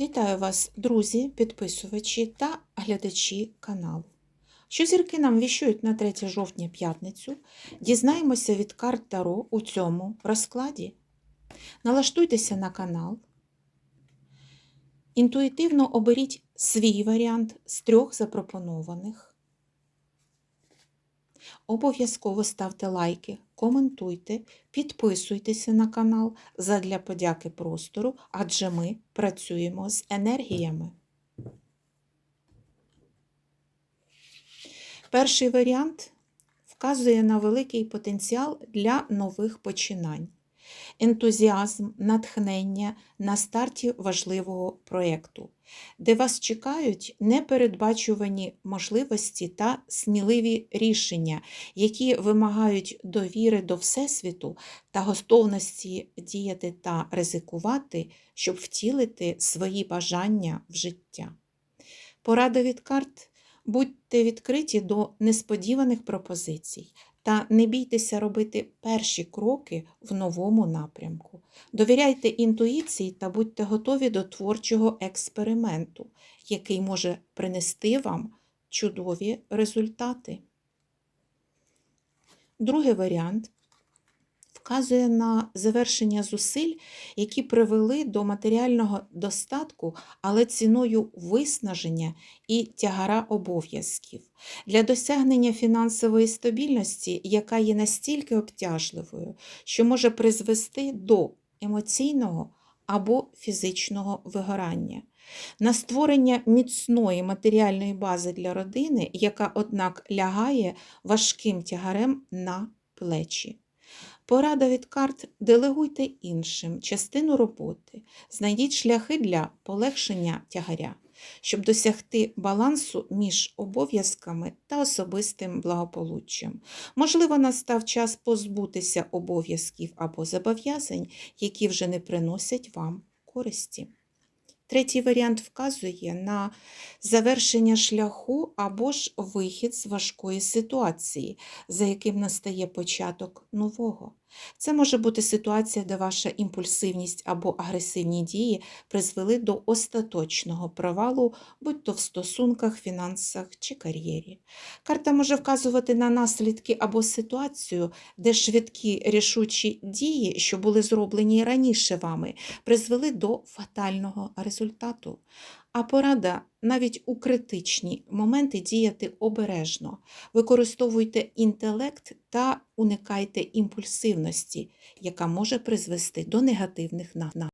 Вітаю вас, друзі, підписувачі та глядачі каналу. Що зірки нам віщують на 3 жовтня п'ятницю, дізнаємося від карт Таро у цьому розкладі. Налаштуйтеся на канал. Інтуїтивно оберіть свій варіант з трьох запропонованих. Обов'язково ставте лайки, коментуйте, підписуйтеся на канал задля подяки простору, адже ми працюємо з енергіями. Перший варіант вказує на великий потенціал для нових починань, ентузіазм, натхнення на старті важливого проєкту, де вас чекають непередбачувані можливості та сміливі рішення, які вимагають довіри до Всесвіту та готовності діяти та ризикувати, щоб втілити свої бажання в життя. Порада від карт. Будьте відкриті до несподіваних пропозицій та не бійтеся робити перші кроки в новому напрямку. Довіряйте інтуїції та будьте готові до творчого експерименту, який може принести вам чудові результати. Другий варіант вказує на завершення зусиль, які привели до матеріального достатку, але ціною виснаження і тягара обов'язків. Для досягнення фінансової стабільності, яка є настільки обтяжливою, що може призвести до емоційного або фізичного вигорання. На створення міцної матеріальної бази для родини, яка, однак, лягає важким тягарем на плечі. Порада від карт делегуйте іншим частину роботи, знайдіть шляхи для полегшення тягаря, щоб досягти балансу між обов'язками та особистим благополуччям. Можливо, настав час позбутися обов'язків або зобов'язань, які вже не приносять вам користі. Третій варіант вказує на завершення шляху або ж вихід з важкої ситуації, за яким настає початок нового. Це може бути ситуація, де ваша імпульсивність або агресивні дії призвели до остаточного провалу, будь то в стосунках, фінансах чи кар'єрі. Карта може вказувати на наслідки або ситуацію, де швидкі рішучі дії, що були зроблені раніше вами, призвели до фатального результату. А порада навіть у критичні моменти діяти обережно, використовуйте інтелект та уникайте імпульсивності, яка може призвести до негативних наслідків.